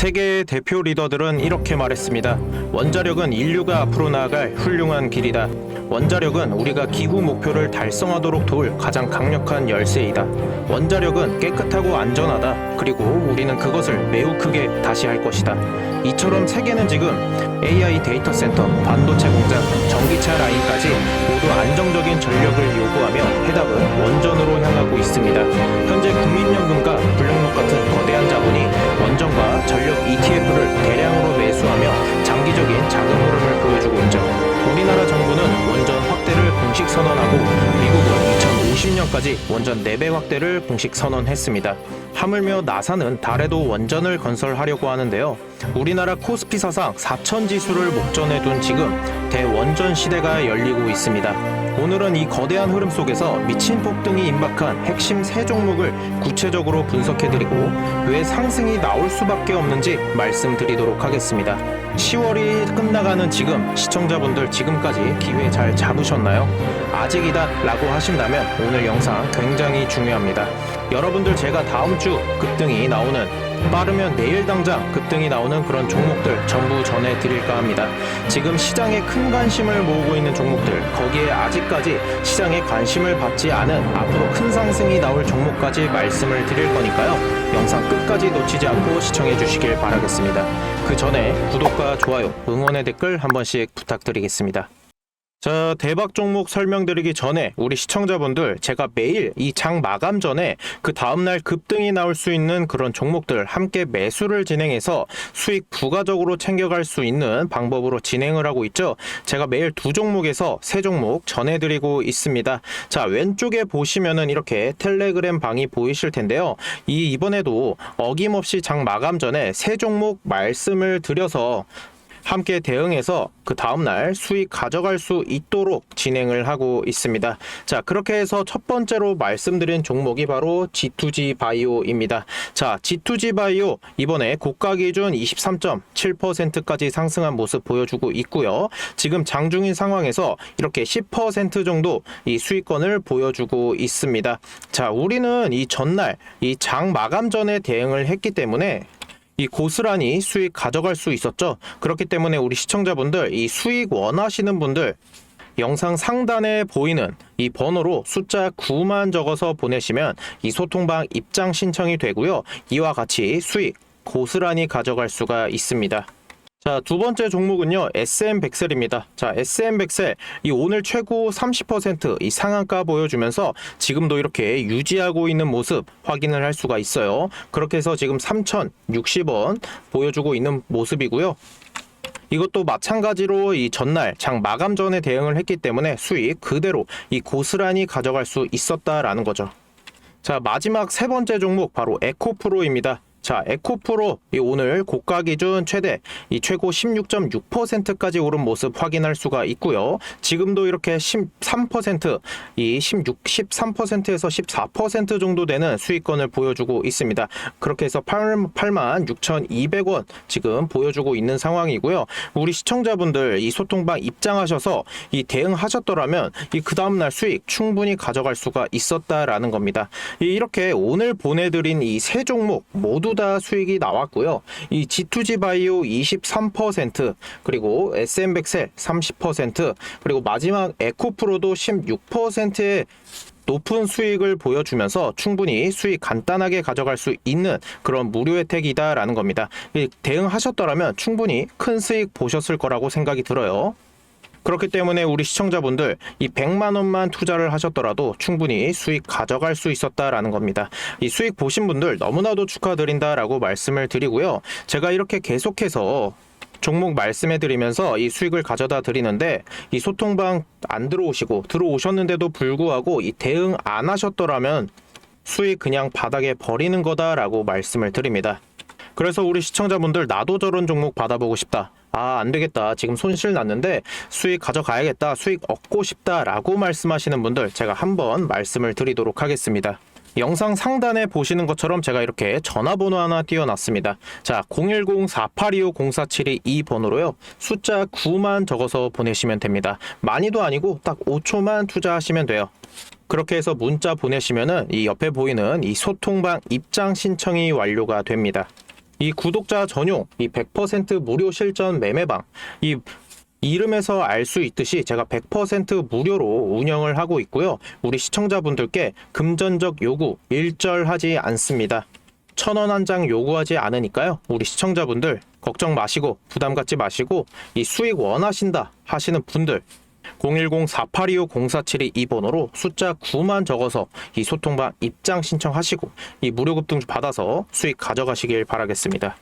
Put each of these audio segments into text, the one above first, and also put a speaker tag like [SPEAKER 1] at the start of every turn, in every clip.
[SPEAKER 1] 세계의 대표 리더들은 이렇게 말했습니다. 원자력은 인류가 앞으로 나아갈 훌륭한 길이다. 원자력은 우리가 기후 목표를 달성하도록 도울 가장 강력한 열쇠이다. 원자력은 깨끗하고 안전하다. 그리고 우리는 그것을 매우 크게 다시 할 것이다. 이처럼 세계는 지금 AI 데이터 센터, 반도체 공장, 전기차 라인까지 모두 안정적인 전력을 요구하며 해답은 원전으로 향하고 있습니다. 현재 국민연금과 블랙록 같은 ETF를 대량으로 매수하며 장기적인 자금 흐름을 보여주고 있죠. 우리나라 정부는 원전 확대를 공식 선언하고 미국은 2050년까지 원전 4배 확대를 공식 선언했습니다. 하물며 나사는 달에도 원전을 건설하려고 하는데요. 우리나라 코스피 사상 4천 지수를 목전에 둔 지금 대원전 시대가 열리고 있습니다. 오늘은 이 거대한 흐름 속에서 미친 폭등이 임박한 핵심 세 종목을 구체적으로 분석해드리고 왜 상승이 나올 수밖에 없는지 말씀드리도록 하겠습니다. 10월이 끝나가는 지금 시청자분들 지금까지 기회 잘 잡으셨나요? 아직이다 라고 하신다면 오늘 영상 굉장히 중요합니다. 여러분들 제가 다음 주 급등이 나오는 빠르면 내일 당장 급등이 나오는 그런 종목들 전부 전해드릴까 합니다. 지금 시장에 큰 관심을 모으고 있는 종목들 거기에 아직까지 시장에 관심을 받지 않은 앞으로 큰 상승이 나올 종목까지 말씀을 드릴 거니까요. 영상 끝까지 놓치지 않고 시청해 주시길 바라겠습니다. 그 전에 구독과 좋아요, 응원의 댓글 한 번씩 부탁드리겠습니다. 자, 대박 종목 설명드리기 전에 우리 시청자분들 제가 매일 이 장 마감 전에 그 다음날 급등이 나올 수 있는 그런 종목들 함께 매수를 진행해서 수익 부가적으로 챙겨갈 수 있는 방법으로 진행을 하고 있죠. 제가 매일 두 종목에서 세 종목 전해드리고 있습니다. 자, 왼쪽에 보시면은 이렇게 텔레그램 방이 보이실 텐데요. 이 이번에도 어김없이 장 마감 전에 세 종목 말씀을 드려서 함께 대응해서 그 다음날 수익 가져갈 수 있도록 진행을 하고 있습니다. 자, 그렇게 해서 첫 번째로 말씀드린 종목이 바로 G2G 바이오입니다. 자, G2G 바이오 이번에 고가 기준 23.7%까지 상승한 모습 보여주고 있고요. 지금 장중인 상황에서 이렇게 10% 정도 이 수익권을 보여주고 있습니다. 자, 우리는 이 전날 이 장 마감 전에 대응을 했기 때문에 이 고스란히 수익 가져갈 수 있었죠. 그렇기 때문에 우리 시청자분들 이 수익 원하시는 분들 영상 상단에 보이는 이 번호로 숫자 9만 적어서 보내시면 이 소통방 입장 신청이 되고요. 이와 같이 수익 고스란히 가져갈 수가 있습니다. 자, 두 번째 종목은요, SM 백셀입니다. 자, SM 백셀, 이 오늘 최고 30%이 상한가 보여주면서 지금도 이렇게 유지하고 있는 모습 확인을 할 수가 있어요. 그렇게 해서 지금 3,060원 보여주고 있는 모습이고요. 이것도 마찬가지로 이 전날 장 마감 전에 대응을 했기 때문에 수익 그대로 이 고스란히 가져갈 수 있었다라는 거죠. 자, 마지막 세 번째 종목 바로 에코프로입니다. 자, 에코프로 이 오늘 고가 기준 최대 이 최고 16.6%까지 오른 모습 확인할 수가 있고요. 지금도 이렇게 13%이 16 13%에서 14% 정도 되는 수익권을 보여주고 있습니다. 그렇게 해서 8, 8만 6,200원 지금 보여주고 있는 상황이고요. 우리 시청자분들 이 소통방 입장하셔서 이 대응하셨더라면 이 그 다음 날 수익 충분히 가져갈 수가 있었다라는 겁니다. 이 이렇게 오늘 보내드린 이 세 종목 모두 다 수익이 나왔고요. 이 G2G 바이오 23% 그리고 SM 백셀 30% 그리고 마지막 에코프로도 16%의 높은 수익을 보여주면서 충분히 수익 간단하게 가져갈 수 있는 그런 무료 혜택이다라는 겁니다. 이 대응하셨더라면 충분히 큰 수익 보셨을 거라고 생각이 들어요. 그렇기 때문에 우리 시청자분들 이 100만 원만 투자를 하셨더라도 충분히 수익 가져갈 수 있었다라는 겁니다. 이 수익 보신 분들 너무나도 축하드린다라고 말씀을 드리고요. 제가 이렇게 계속해서 종목 말씀해 드리면서 이 수익을 가져다 드리는데 이 소통방 안 들어오시고 들어오셨는데도 불구하고 이 대응 안 하셨더라면 수익 그냥 바닥에 버리는 거다라고 말씀을 드립니다. 그래서 우리 시청자분들 나도 저런 종목 받아보고 싶다. 아, 안 되겠다. 지금 손실 났는데 수익 가져가야겠다. 수익 얻고 싶다라고 말씀하시는 분들 제가 한번 말씀을 드리도록 하겠습니다. 영상 상단에 보시는 것처럼 제가 이렇게 전화번호 하나 띄워놨습니다. 자, 010-4825-0472 이 번호로요. 숫자 9만 적어서 보내시면 됩니다. 많이도 아니고 딱 5초만 투자하시면 돼요. 그렇게 해서 문자 보내시면은 이 옆에 보이는 이 소통방 입장 신청이 완료가 됩니다. 이 구독자 전용 이 100% 무료 실전 매매방 이 이름에서 알 수 있듯이 제가 100% 무료로 운영을 하고 있고요. 우리 시청자분들께 금전적 요구 일절하지 않습니다. 천 원 한 장 요구하지 않으니까요. 우리 시청자분들 걱정 마시고 부담 갖지 마시고 이 수익 원하신다 하시는 분들 010-4825-0472이 번호로 숫자 9만 적어서 이 소통방 입장 신청하시고 이 무료 급등 받아서 수익 가져가시길 바라겠습니다.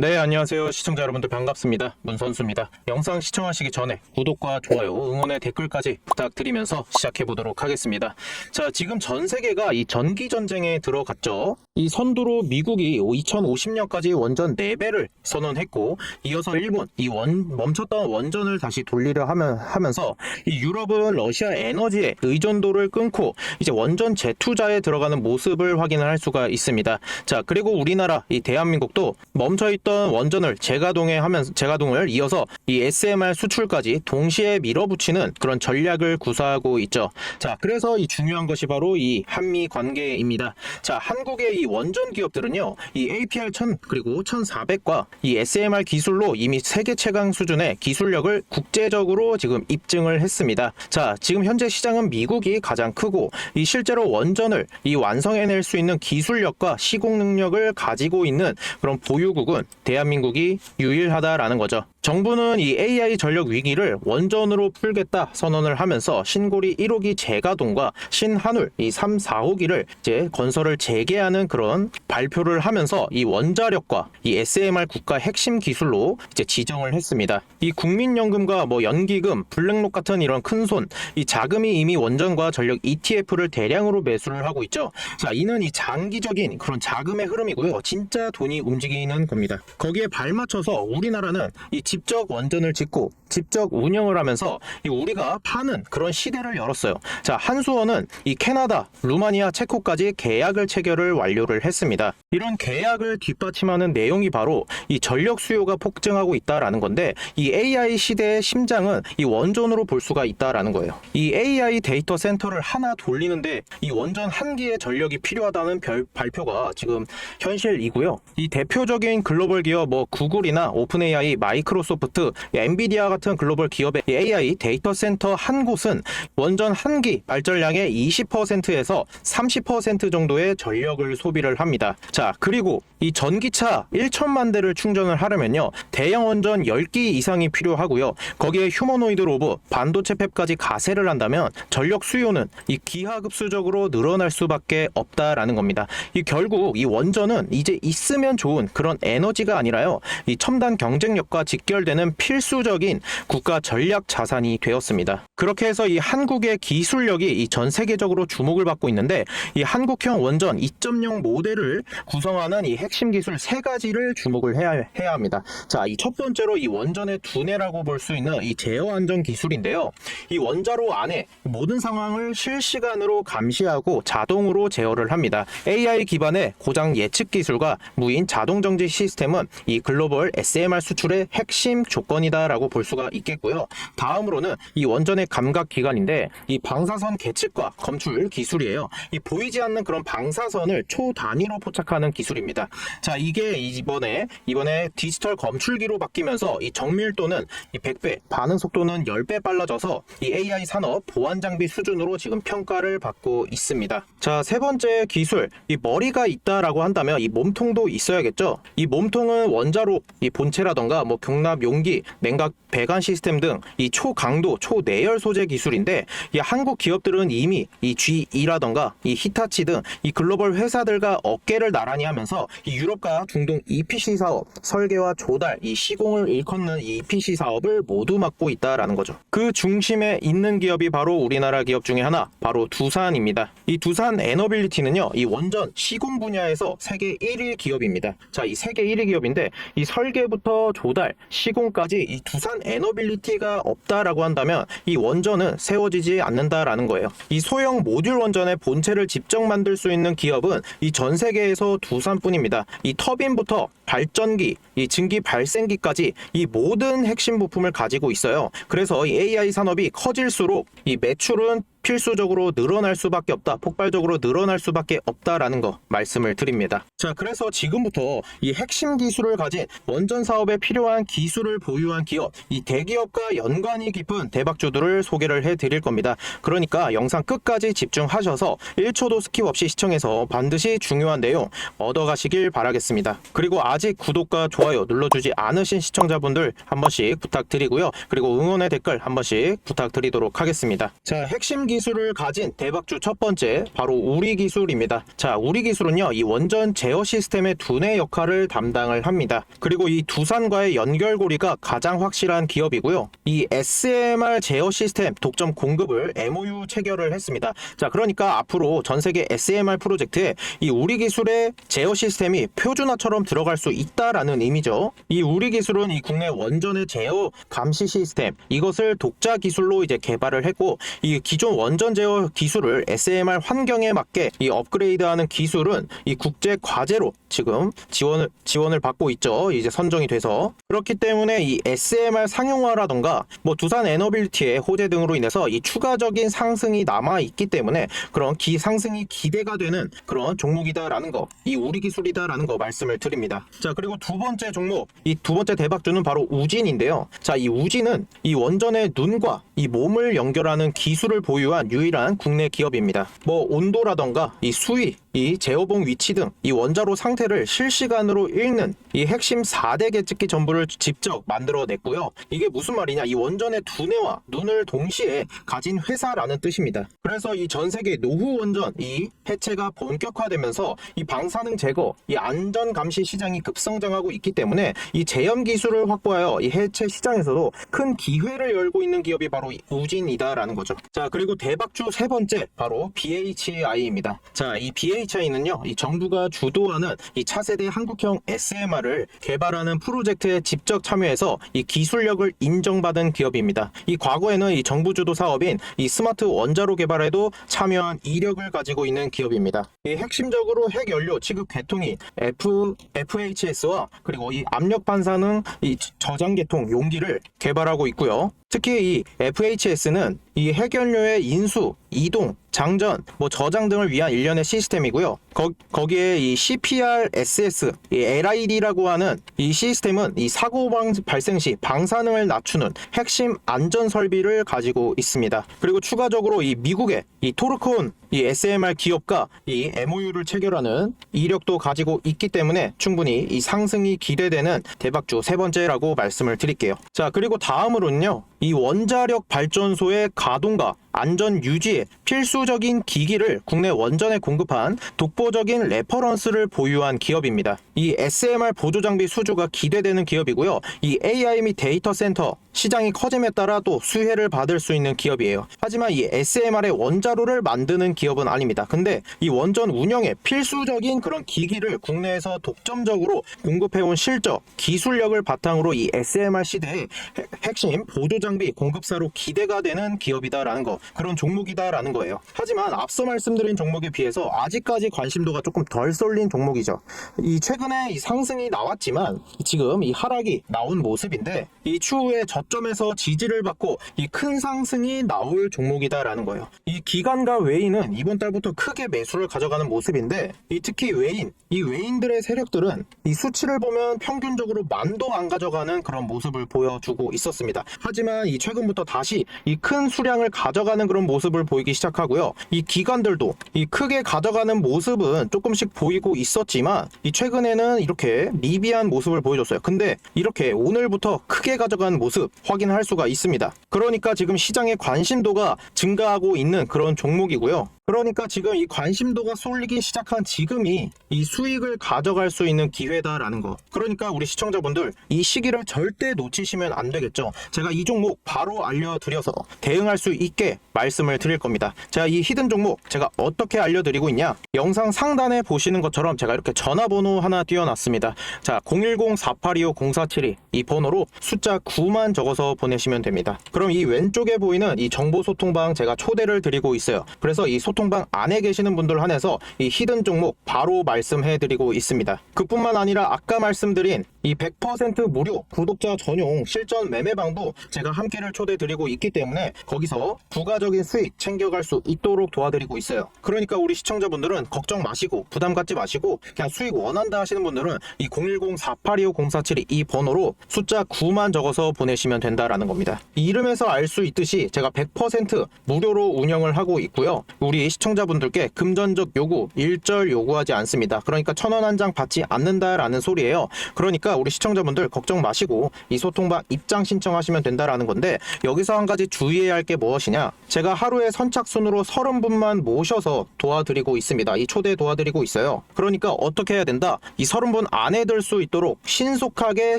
[SPEAKER 1] 네, 안녕하세요. 시청자 여러분들 반갑습니다. 문선수입니다. 영상 시청하시기 전에 구독과 좋아요, 응원의 댓글까지 부탁드리면서 시작해 보도록 하겠습니다. 자, 지금 전 세계가 이 전기 전쟁에 들어갔죠. 이 선두로 미국이 2050년까지 원전 4배를 선언했고, 이어서 일본 이 원, 멈췄던 원전을 다시 돌리려 하면, 하면서 이 유럽은 러시아 에너지의 의존도를 끊고 이제 원전 재투자에 들어가는 모습을 확인을 할 수가 있습니다. 자, 그리고 우리나라 이 대한민국도 멈춰 있던 원전을 재가동에 하면서 재가동을 이어서 이 SMR 수출까지 동시에 밀어붙이는 그런 전략을 구사하고 있죠. 자, 그래서 이 중요한 것이 바로 이 한미 관계입니다. 자, 한국의 이 원전 기업들은요, 이 APR 1000 그리고 1400과 이 SMR 기술로 이미 세계 최강 수준의 기술력을 국제적으로 지금 입증을 했습니다. 자, 지금 현재 시장은 미국이 가장 크고 이 실제로 원전을 이 완성해낼 수 있는 기술력과 시공 능력을 가지고 있는 그런 보유국은 대한민국이 유일하다라는 거죠. 정부는 이 AI 전력 위기를 원전으로 풀겠다 선언을 하면서 신고리 1호기 재가동과 신한울 이 3, 4호기를 이제 건설을 재개하는 그런 발표를 하면서 이 원자력과 이 SMR 국가 핵심 기술로 이제 지정을 했습니다. 이 국민연금과 뭐 연기금, 블랙록 같은 이런 큰 손, 이 자금이 이미 원전과 전력 ETF를 대량으로 매수를 하고 있죠. 자, 이는 이 장기적인 그런 자금의 흐름이고요. 진짜 돈이 움직이는 겁니다. 거기에 발맞춰서 우리나라는 이 직접 원전을 짓고 직접 운영을 하면서 이 우리가 파는 그런 시대를 열었어요. 자, 한수원은 이 캐나다, 루마니아, 체코까지 계약을 체결을 완료를 했습니다. 이런 계약을 뒷받침하는 내용이 바로 이 전력 수요가 폭증하고 있다라는 건데 이 AI 시대의 심장은 이 원전으로 볼 수가 있다라는 거예요. 이 AI 데이터 센터를 하나 돌리는데 이 원전 한 개의 전력이 필요하다는 별, 발표가 지금 현실이고요. 이 대표적인 글로벌 기업 뭐 구글이나 오픈AI, 마이크로소프트, 엔비디아 같은 글로벌 기업의 이 AI 데이터 센터 한 곳은 원전 한기 발전량의 20%에서 30% 정도의 전력을 소비를 합니다. 자, 그리고 이 전기차 1천만 대를 충전을 하려면요. 대형 원전 10기 이상이 필요하고요. 거기에 휴머노이드 로봇, 반도체 팹까지 가세를 한다면 전력 수요는 이 기하급수적으로 늘어날 수밖에 없다라는 겁니다. 이 결국 이 원전은 이제 있으면 좋은 그런 에너지 가 아니라요. 이 첨단 경쟁력과 직결되는 필수적인 국가 전략 자산이 되었습니다. 그렇게 해서 이 한국의 기술력이 이 전 세계적으로 주목을 받고 있는데 이 한국형 원전 2.0 모델을 구성하는 이 핵심 기술 세 가지를 주목을 해야, 해야 합니다. 자, 이 첫 번째로 이 원전의 두뇌라고 볼 수 있는 이 제어 안전 기술인데요. 이 원자로 안에 모든 상황을 실시간으로 감시하고 자동으로 제어를 합니다. AI 기반의 고장 예측 기술과 무인 자동 정지 시스템은 이 글로벌 SMR 수출의 핵심 조건이다라고 볼 수가 있겠고요. 다음으로는 이 원전의 감각 기관인데 이 방사선 계측과 검출 기술이에요. 이 보이지 않는 그런 방사선을 초 단위로 포착하는 기술입니다. 자, 이게 이번에 이번에 디지털 검출기로 바뀌면서 이 정밀도는 이 100배, 반응 속도는 10배 빨라져서 이 AI 산업 보안 장비 수준으로 지금 평가를 받고 있습니다. 자, 세 번째 기술, 이 머리가 있다라고 한다면 이 몸통도 있어야겠죠. 이 몸통 은 원자로 이 본체라던가 뭐 경납 용기, 냉각 배관 시스템 등 이 초강도, 초내열 소재 기술인데 이 한국 기업들은 이미 이 G2라던가 이 히타치 등 이 글로벌 회사들과 어깨를 나란히 하면서 이 유럽과 중동 EPC 사업, 설계와 조달, 이 시공을 일컫는 이 EPC 사업을 모두 맡고 있다라는 거죠. 그 중심에 있는 기업이 바로 우리나라 기업 중에 하나, 바로 두산입니다. 이 두산 에너빌리티는요, 이 원전 시공 분야에서 세계 1위 기업입니다. 자, 이 세계 1위 기업인데 이 설계부터 조달, 시공까지 이 두산 에너빌리티가 없다라고 한다면 이 원전은 세워지지 않는다라는 거예요. 이 소형 모듈 원전의 본체를 직접 만들 수 있는 기업은 이 전 세계에서 두산뿐입니다. 이 터빈부터 발전기, 이 증기 발생기까지 이 모든 핵심 부품을 가지고 있어요. 그래서 이 AI 산업이 커질수록 이 매출은 필수적으로 늘어날 수밖에 없다. 폭발적으로 늘어날 수밖에 없다라는 거 말씀을 드립니다. 자, 그래서 지금부터 이 핵심 기술을 가진 원전 사업에 필요한 기술을 보유한 기업, 이 대기업과 연관이 깊은 대박주들을 소개를 해 드릴 겁니다. 그러니까 영상 끝까지 집중하셔서 1초도 스킵 없이 시청해서 반드시 중요한 내용 얻어가시길 바라겠습니다. 그리고 아직 구독과 좋아요 눌러주지 않으신 시청자분들 한 번씩 부탁드리고요. 그리고 응원의 댓글 한 번씩 부탁드리도록 하겠습니다. 자, 핵심 기술을 가진 대박주 첫 번째 바로 우리 기술입니다. 자, 우리 기술은요. 이 원전 제어 시스템의 두뇌 역할을 담당을 합니다. 그리고 이 두산과의 연결고리가 가장 확실한 기업이고요. 이 SMR 제어 시스템 독점 공급을 MOU 체결을 했습니다. 자, 그러니까 앞으로 전 세계 SMR 프로젝트에 이 우리 기술의 제어 시스템이 표준화처럼 들어갈 수 있다라는 의미죠. 이 우리 기술은 이 국내 원전의 제어 감시 시스템 이것을 독자 기술로 이제 개발을 했고 이 기존 원전 제어 기술을 SMR 환경에 맞게 이 업그레이드하는 기술은 이 국제 과제로 지금 지원을 지원을 받고 있죠. 이제 선정이 돼서 그렇기 때문에 이 SMR 상용화라던가 뭐 두산 에너빌티의 호재 등으로 인해서 이 추가적인 상승이 남아 있기 때문에 그런 기 상승이 기대가 되는 그런 종목이다라는 거, 이 우리 기술이다라는 거 말씀을 드립니다. 자 그리고 두 번째 종목, 이 두 번째 대박주는 바로 우진인데요. 자 이 우진은 이 원전의 눈과 이 몸을 연결하는 기술을 보유 한 유일한 국내 기업입니다. 뭐 온도라던가 이 수위, 이 제어봉 위치 등 이 원자로 상태를 실시간으로 읽는 이 핵심 4대 계측기 전부를 직접 만들어냈고요. 이게 무슨 말이냐? 이 원전의 두뇌와 눈을 동시에 가진 회사라는 뜻입니다. 그래서 이 전 세계 노후 원전 이 해체가 본격화되면서 이 방사능 제거, 이 안전 감시 시장이 급성장하고 있기 때문에 이 제염 기술을 확보하여 이 해체 시장에서도 큰 기회를 열고 있는 기업이 바로 이 우진이다라는 거죠. 자 그리고 대박주 세 번째 바로 BHI입니다. 자 이 BHI는요 이 정부가 주도하는 이 차세대 한국형 SMR을 개발하는 프로젝트에 직접 참여해서 이 기술력을 인정받은 기업입니다. 이 과거에는 이 정부 주도 사업인 이 스마트 원자로 개발에도 참여한 이력을 가지고 있는 기업입니다. 이 핵심적으로 핵 연료 취급 계통이 F FHS와 그리고 이 압력 반사능 이 저장 계통 용기를 개발하고 있고요. 특히 이 FHS는 이 핵연료의 인수, 이동, 장전, 뭐 저장 등을 위한 일련의 시스템이고요. 거, 거기에 이 CPR-SS, 이 LID라고 하는 이 시스템은 이 사고 방, 발생 시 방사능을 낮추는 핵심 안전 설비를 가지고 있습니다. 그리고 추가적으로 이 미국의 이 토르콘 이 SMR 기업과 이 MOU를 체결하는 이력도 가지고 있기 때문에 충분히 이 상승이 기대되는 대박주 세 번째라고 말씀을 드릴게요. 자, 그리고 다음으로는요. 이 원자력 발전소의 가동과 안전 유지에 필수적인 기기를 국내 원전에 공급한 독보적인 레퍼런스를 보유한 기업입니다. 이 SMR 보조 장비 수주가 기대되는 기업이고요. 이 AI 및 데이터 센터 시장이 커짐에 따라 또 수혜를 받을 수 있는 기업이에요. 하지만 이 SMR의 원자로를 만드는 기업은 아닙니다. 근데 이 원전 운영에 필수적인 그런 기기를 국내에서 독점적으로 공급해온 실적, 기술력을 바탕으로 이 SMR 시대의 핵- 핵심 보조 장비 공급사로 기대가 되는 기업이다라는 거, 그런 종목이다라는 거예요. 하지만 앞서 말씀드린 종목에 비해서 아직까지 관심도가 조금 덜 쏠린 종목이죠. 이 최근에 이 상승이 나왔지만 지금 이 하락이 나온 모습인데 이 추후에 저 점에서 지지를 받고 이 큰 상승이 나올 종목이다라는 거예요. 이 기관과 외인은 이번 달부터 크게 매수를 가져가는 모습인데 이 특히 외인, 이 외인들의 세력들은 이 수치를 보면 평균적으로 만도 안 가져가는 그런 모습을 보여주고 있었습니다. 하지만 이 최근부터 다시 이 큰 수량을 가져가는 그런 모습을 보이기 시작하고요. 이 기관들도 이 크게 가져가는 모습은 조금씩 보이고 있었지만 이 최근에는 이렇게 미비한 모습을 보여줬어요. 근데 이렇게 오늘부터 크게 가져가는 모습 확인할 수가 있습니다. 그러니까 지금 시장의 관심도가 증가하고 있는 그런 종목이고요. 그러니까 지금 이 관심도가 쏠리기 시작한 지금이 이 수익을 가져갈 수 있는 기회다라는 거. 그러니까 우리 시청자분들 이 시기를 절대 놓치시면 안 되겠죠. 제가 이 종목 바로 알려드려서 대응할 수 있게 말씀을 드릴 겁니다. 제가 이 히든 종목 제가 어떻게 알려드리고 있냐? 영상 상단에 보시는 것처럼 제가 이렇게 전화번호 하나 띄워놨습니다. 자, 010-4825-0472 이 번호로 숫자 9만 적어서 보내시면 됩니다. 그럼 이 왼쪽에 보이는 이 정보 소통방 제가 초대를 드리고 있어요. 그래서 이 소통 소통방 안에 계시는 분들 한해서 이 히든 종목 바로 말씀해 드리고 있습니다. 그뿐만 아니라 아까 말씀드린 이 100% 무료 구독자 전용 실전 매매방도 제가 함께를 초대 드리고 있기 때문에 거기서 부가적인 수익 챙겨갈 수 있도록 도와드리고 있어요. 그러니까 우리 시청자분들은 걱정 마시고 부담 갖지 마시고 그냥 수익 원한다 하시는 분들은 이 010-4825-0472 이 번호로 숫자 9만 적어서 보내시면 된다라는 겁니다. 이 이름에서 알 수 있듯이 제가 100% 무료로 운영을 하고 있고요. 우리 시청자분들께 금전적 요구, 일절 요구하지 않습니다. 그러니까 천 원 한 장 받지 않는다라는 소리예요. 그러니까 우리 시청자분들 걱정 마시고 이 소통방 입장 신청하시면 된다라는 건데 여기서 한 가지 주의해야 할 게 무엇이냐? 제가 하루에 선착순으로 30분만 모셔서 도와드리고 있습니다. 이 초대 도와드리고 있어요. 그러니까 어떻게 해야 된다? 이 30분 안에 들 수 있도록 신속하게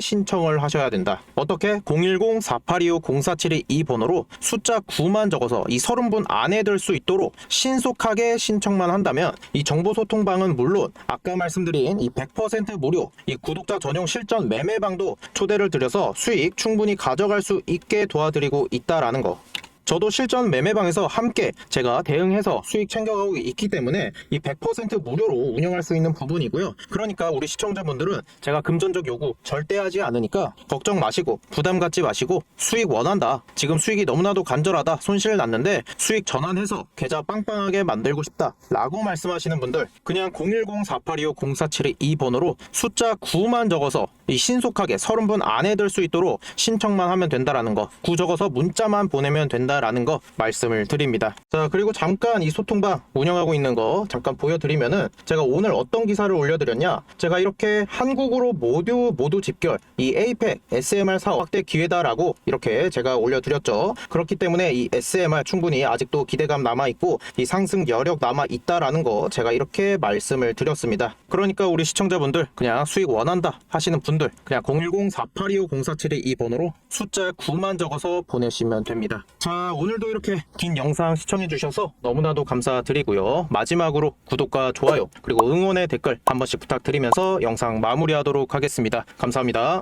[SPEAKER 1] 신청을 하셔야 된다. 어떻게? 010-4825-0472 이 번호로 숫자 9만 적어서 이 30분 안에 들 수 있도록 신 속하게 신청만 한다면 이 정보 소통방은 물론 아까 말씀드린 이 100% 무료 이 구독자 전용 실전 매매방도 초대를 드려서 수익 충분히 가져갈 수 있게 도와드리고 있다라는 거. 저도 실전 매매방에서 함께 제가 대응해서 수익 챙겨가고 있기 때문에 이 100% 무료로 운영할 수 있는 부분이고요. 그러니까 우리 시청자분들은 제가 금전적 요구 절대 하지 않으니까 걱정 마시고 부담 갖지 마시고 수익 원한다. 지금 수익이 너무나도 간절하다. 손실 났는데 수익 전환해서 계좌 빵빵하게 만들고 싶다. 라고 말씀하시는 분들 그냥 010-4825-0472이 번호로 숫자 9만 적어서 이 신속하게 30분 안에 들 수 있도록 신청만 하면 된다라는 거. 9 적어서 문자만 보내면 된다 라는 거 말씀을 드립니다. 자, 그리고 잠깐 이 소통방 운영하고 있는 거 잠깐 보여드리면은 제가 오늘 어떤 기사를 올려드렸냐? 제가 이렇게 한국으로 모두 모두 집결 이 APEC SMR 사업 확대 기회다라고 이렇게 제가 올려드렸죠. 그렇기 때문에 이 SMR 충분히 아직도 기대감 남아 있고 이 상승 여력 남아 있다라는 거 제가 이렇게 말씀을 드렸습니다. 그러니까 우리 시청자분들 그냥 수익 원한다 하시는 분들 그냥 010-4825-0472이 번호로 숫자 9만 적어서 보내시면 됩니다. 자 오늘도 이렇게 긴 영상 시청해 주셔서 너무나도 감사드리고요. 마지막으로 구독과 좋아요 그리고 응원의 댓글 한 번씩 부탁드리면서 영상 마무리하도록 하겠습니다. 감사합니다.